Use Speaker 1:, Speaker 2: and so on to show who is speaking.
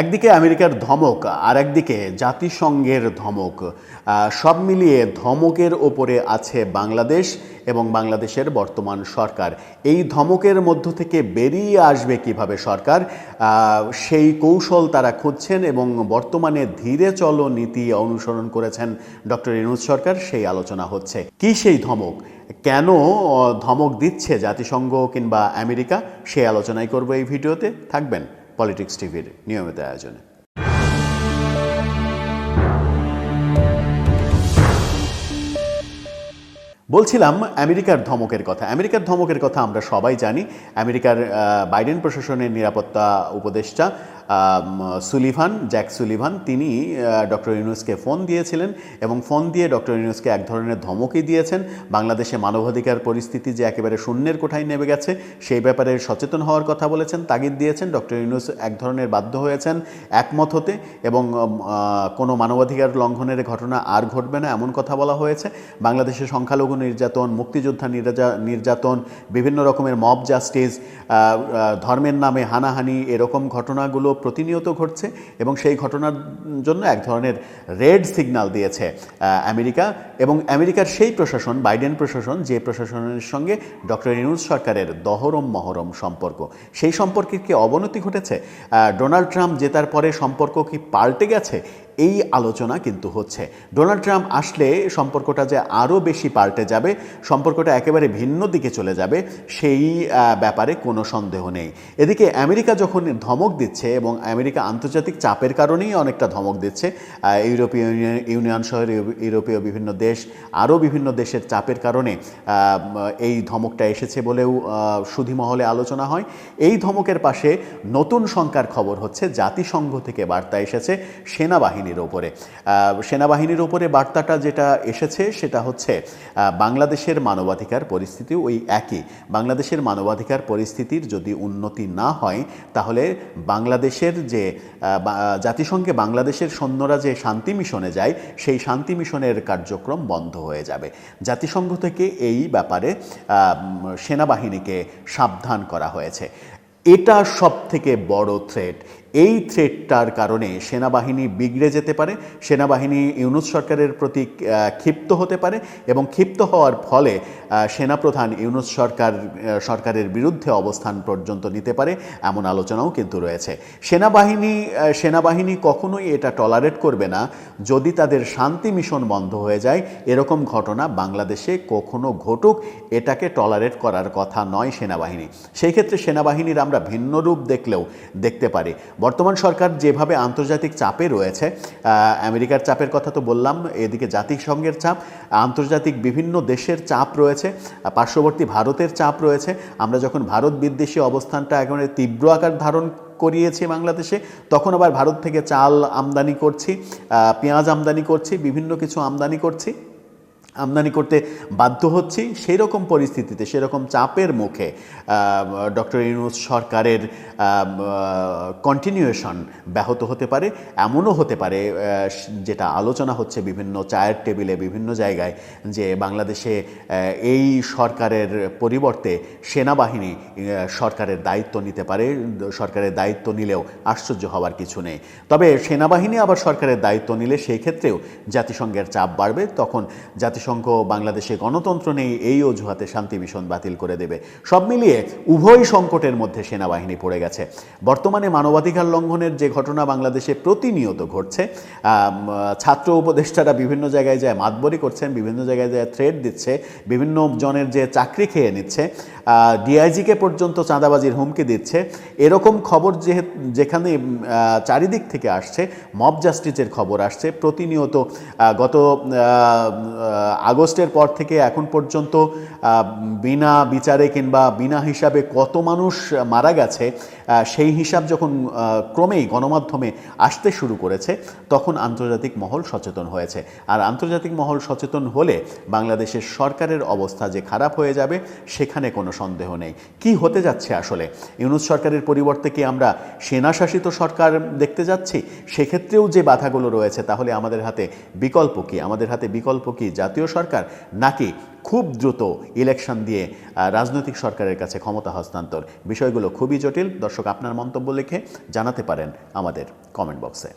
Speaker 1: একদিকে আমেরিকার ধমক আর একদিকে জাতিসংঘের ধমক। সব মিলিয়ে ধমকের ওপরে আছে বাংলাদেশ এবং বাংলাদেশের বর্তমান সরকার। এই ধমকের মধ্য থেকে বেরিয়ে আসবে কীভাবে সরকার? সেই কৌশল তারা খুঁজছেন এবং বর্তমানে ধীরে চলো নীতি অনুসরণ করেছেন ডক্টর ইনুজ সরকার। সেই আলোচনা হচ্ছে। কি সেই ধমক? কেন ধমক দিচ্ছে জাতিসংঘ কিংবা আমেরিকা? সেই আলোচনাই করব এই ভিডিওতে। থাকবেন পলিটিক্স টিভির নিয়মিত আয়োজনে। বলছিলাম আমেরিকার ধমকের কথা। আমেরিকার ধমকের কথা আমরা সবাই জানি। আমেরিকার বাইডেন প্রশাসনের নিরাপত্তা উপদেষ্টা সুলিভান, জ্যাক সুলিভান, তিনি ডক্টর ইউনুসকে ফোন দিয়েছিলেন এবং ফোন দিয়ে ডক্টর ইউনুসকে এক ধরনের ধমকই দিয়েছেন। বাংলাদেশে মানবাধিকার পরিস্থিতি যে একেবারে শূন্যের কোঠায় নেমে গেছে, সেই ব্যাপারে সচেতন হওয়ার কথা বলেছেন, তাগিদ দিয়েছেন। ডক্টর ইউনুস এক ধরনের বাধ্য হয়েছেন একমত হতে এবং কোনো মানবাধিকার লঙ্ঘনের ঘটনা আর ঘটবে না এমন কথা বলা হয়েছে। বাংলাদেশে সংখ্যালঘু নির্যাতন, মুক্তিযোদ্ধা নির্যা- নির্যাতন, বিভিন্ন রকমের মব জাস্টিস ধর্মের নামে হানাহানি, এরকম ঘটনাগুলো প্রতিনিয়ত ঘটছে এবং সেই ঘটনার জন্য এক ধরনের রেড সিগন্যাল দিয়েছে আমেরিকা এবং আমেরিকার সেই প্রশাসন, বাইডেন প্রশাসন, যে প্রশাসনের সঙ্গে ডক্টর ইনুজ সরকারের দহরম মহরম সম্পর্ক। সেই সম্পর্কের কি অবনতি ঘটেছে? ডোনাল্ড ট্রাম্প জেতার পরে সম্পর্ক কি পাল্টে গেছে? এই আলোচনা কিন্তু হচ্ছে। ডোনাল্ড ট্রাম্প আসলে সম্পর্কটা যে আরও বেশি পাল্টে যাবে, সম্পর্কটা একেবারে ভিন্ন দিকে চলে যাবে, সেই ব্যাপারে কোনো সন্দেহ নেই। এদিকে আমেরিকা যখন ধমক দিচ্ছে এবং আমেরিকা আন্তর্জাতিক চাপের কারণেই অনেকটা ধমক দিচ্ছে ইউরোপীয় ইউনিয়ন সহ ইউরোপীয় বিভিন্ন দেশ, আরও বিভিন্ন দেশের চাপের কারণে এই ধমকটা এসেছে বলেও সুধীমহলে আলোচনা হয়। এই ধমকের পাশে নতুন সংখ্যার খবর হচ্ছে, জাতিসংঘ থেকে বার্তা এসেছে সেনাবাহিনীর ওপরে। সেনাবাহিনীর ওপরে বার্তাটা যেটা এসেছে সেটা হচ্ছে বাংলাদেশের মানবাধিকার পরিস্থিতি ওই একই। বাংলাদেশের মানবাধিকার পরিস্থিতির যদি উন্নতি না হয়, তাহলে বাংলাদেশের যে জাতিসংঘে বাংলাদেশের সৈন্যরা যে শান্তি মিশনে যায়, সেই শান্তি মিশনের কার্যক্রম বন্ধ হয়ে যাবে। জাতিসংঘ থেকে এই ব্যাপারে সেনাবাহিনীকে সাবধান করা হয়েছে। এটা সব থেকে বড় থ্রেট এই থ্রেটটার কারণে সেনাবাহিনী বিগড়ে যেতে পারে, সেনাবাহিনী ইউনুস সরকারের প্রতি ক্ষিপ্ত হতে পারে এবং ক্ষিপ্ত হওয়ার ফলে সেনাপ্রধান ইউনুস সরকার সরকারের বিরুদ্ধে অবস্থান পর্যন্ত নিতে পারে এমন আলোচনাও কিন্তু রয়েছে। সেনাবাহিনী সেনাবাহিনী কখনোই এটা টলারেট করবে না। যদি তাদের শান্তি মিশন বন্ধ হয়ে যায়, এরকম ঘটনা বাংলাদেশে কখনো ঘটুক, এটাকে টলারেট করার কথা নয় সেনাবাহিনী। সেই ক্ষেত্রে সেনাবাহিনীর আমরা ভিন্ন রূপ দেখলেও দেখতে পারি। বর্তমান সরকার যেভাবে আন্তর্জাতিক চাপে রয়েছে আমেরিকার চাপের কথা তো বললাম, এদিকে জাতিসংঘের চাপ, আন্তর্জাতিক বিভিন্ন দেশের চাপ রয়েছে পার্শ্ববর্তী ভারতের চাপ রয়েছে। আমরা যখন ভারত বিদ্বেষী অবস্থানটা একেবারে তীব্র আকার ধারণ করিয়েছি বাংলাদেশে, তখন আবার ভারত থেকে চাল আমদানি করছি পেঁয়াজ আমদানি করছি, বিভিন্ন কিছু আমদানি করছি। আমদানি করতে বাধ্য হচ্ছি সেই রকম পরিস্থিতিতে, সেরকম চাপের মুখে ডক্টর ইউনুস সরকারের কন্টিনিউয়েশন ব্যাহত হতে পারে, এমনও হতে পারে যেটা আলোচনা হচ্ছে বিভিন্ন চায়ের টেবিলে বিভিন্ন জায়গায় যে বাংলাদেশে এই সরকারের পরিবর্তে সেনাবাহিনী সরকারের দায়িত্ব নিতে পারে, সরকারের দায়িত্ব নিলেও আশ্চর্য হওয়ার কিছু নেই। তবে সেনাবাহিনী আবার সরকারের দায়িত্ব নিলে সেই ক্ষেত্রেও জাতিসংঘের চাপ বাড়বে, তখন জাতিসংঘ বাংলাদেশে গণতন্ত্র নেই, এই অজুহাতে শান্তি মিশন বাতিল করে দেবে। সব মিলিয়ে উভয় সংকটের মধ্যে সেনাবাহিনী পড়ে গেছে। বর্তমানে মানবাধিকার লঙ্ঘনের যে ঘটনা বাংলাদেশে প্রতিনিয়ত ঘটছে ছাত্র উপদেষ্টারা বিভিন্ন জায়গায় যায় মাতবরি করছেন, বিভিন্ন জায়গায় যায় থ্রেড দিচ্ছে, বিভিন্ন জনের যে চাকরি খেয়ে নিচ্ছে ডিআইজিকে পর্যন্ত চাঁদাবাজির হুমকি দিচ্ছে। এরকম খবর যে যেখানে চারিদিক থেকে আসছে মব জাস্টিসের খবর আসছে। প্রতিনিয়ত গত আগস্টের পর থেকে এখন পর্যন্ত বিনা বিচারে কিংবা বিনা হিসাবে কত মানুষ মারা গেছে সেই হিসাব যখন ক্রমেই গণমাধ্যমে আসতে শুরু করেছে, তখন আন্তর্জাতিক মহল সচেতন হয়েছে। আর আন্তর্জাতিক মহল সচেতন হলে বাংলাদেশের সরকারের অবস্থা যে খারাপ হয়ে যাবে, সেখানে কোনো সন্দেহ নেই। কি হতে যাচ্ছে আসলে? ইউনুস সরকারের পরিবর্তে কি আমরা সেনাশাসিত সরকার দেখতে যাচ্ছি? সেক্ষেত্রেও যে বাধাগুলো রয়েছে, তাহলে আমাদের হাতে বিকল্প কি? আমাদের হাতে বিকল্প কি? জাতীয় জাতীয় সরকার নাকি খুব দ্রুত ইলেকশন দিয়ে রাজনৈতিক সরকারের কাছে ক্ষমতা হস্তান্তর? বিষয়গুলো খুবই জটিল। দর্শক, আপনার মন্তব্য লিখে জানাতে পারেন আমাদের কমেন্ট বক্সে